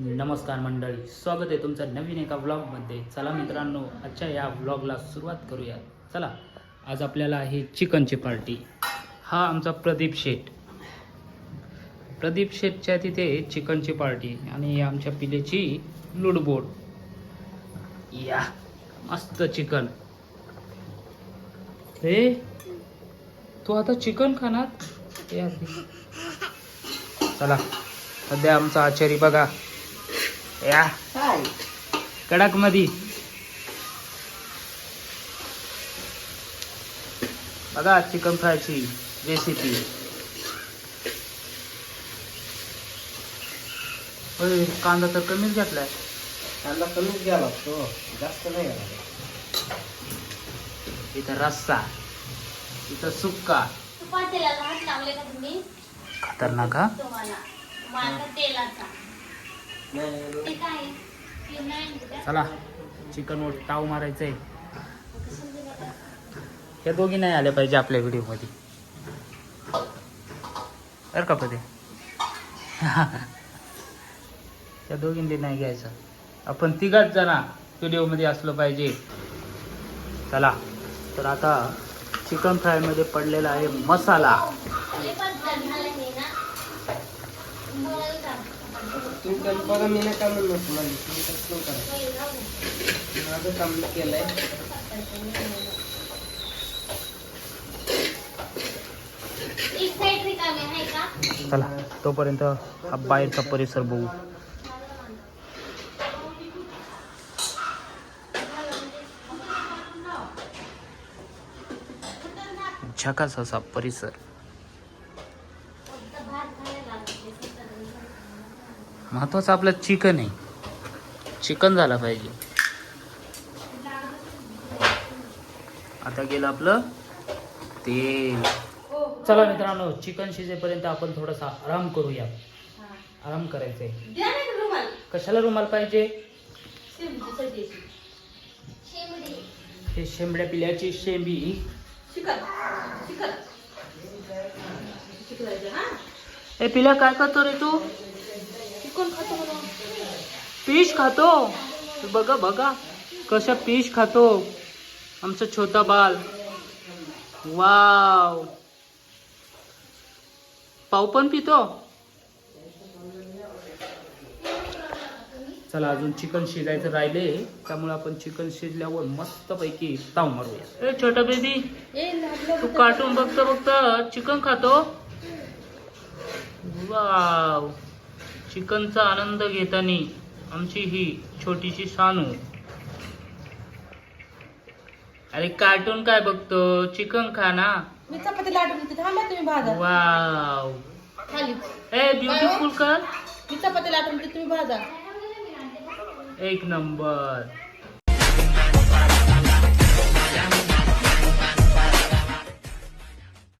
नमस्कार मंडळी स्वागत आहे तुमचं नवीन एका व्लॉगमध्ये चला मित्रांनो आजच्या या व्लॉगला सुरुवात करूया चला आज आपल्याला आहे चिकनची पार्टी. हा आमचा प्रदीप शेठ. प्रदीप शेठच्या तिथे चिकनची पार्टी आणि आमच्या पिलेची लुडबोड या मस्त चिकन. रे तू आता चिकन खाणार? या चला सध्या आमचा आचारी बघा. या. कडक मधी बघा चिकन फ्रायची रेसिपी होय कांदा तर कमीच घेतलाय. कांदा कमीच घ्यावा लागतो. जास्त नाही घ्यावा इथं रस्सा. इथं सुक्का. तुपातेला हात लावले का तुम्ही? खतरनाक हा? तेलाचा. चला चिकन वर मारायचं मारायचंय. या दोघी नाही आल्या पाहिजे आपल्या व्हिडिओमध्ये. बरं का पदे त्या दोघींनी नाही घ्यायचं. आपण तिघाच जणा व्हिडिओमध्ये असलं असलो पाहिजे. चला तर आता चिकन फ्रायमध्ये पडलेला आहे मसाला. तुम्ही तर बघा मी नाही काम म्हणलं तुम्हाला तुम्ही तसं नाही करा. माझं काम मी केलंय. आहे चला तोपर्यंत हा बाहेरचा परिसर बघू. झकास असा परिसर. महत्वाचं आपलं चिकन आहे. चिकन झाला पाहिजे. आता गेलं आपलं तेल. चला मित्रांनो चिकन शिजेपर्यंत आपण थोडासा आराम करूया. आराम करायचा आहे कशाला रुमाल पाहिजे? हे शेंबड्या पिल्याची शेंबी. ए पिल्या काय करतो रे तू? चिकन खातो म्हणून. फिश खातो. बघा बघा. कशा फिश खातो. आमचा छोटा बाल. वाव. पाव पण पितो. चला अजून चिकन शिजायचं राहिले. त्यामुळे आपण चिकन शिजल्यावर मस्त पैकी ताव मारूया. ए छोटा बेबी तू कार्टून बघता बघता चिकन खातो. वाव. चिकनचा आनंद घेताना आमची ही छोटीशी सानू. अरे कार्टून काय बघतो? चिकन खा ना. मी चपाती लाटून देते. थांबा तुम्ही भाजा. वाव खाली. ए ब्युटिफुल कर मी चपाती लाटून देते. तुम्ही भाजा. एक नंबर.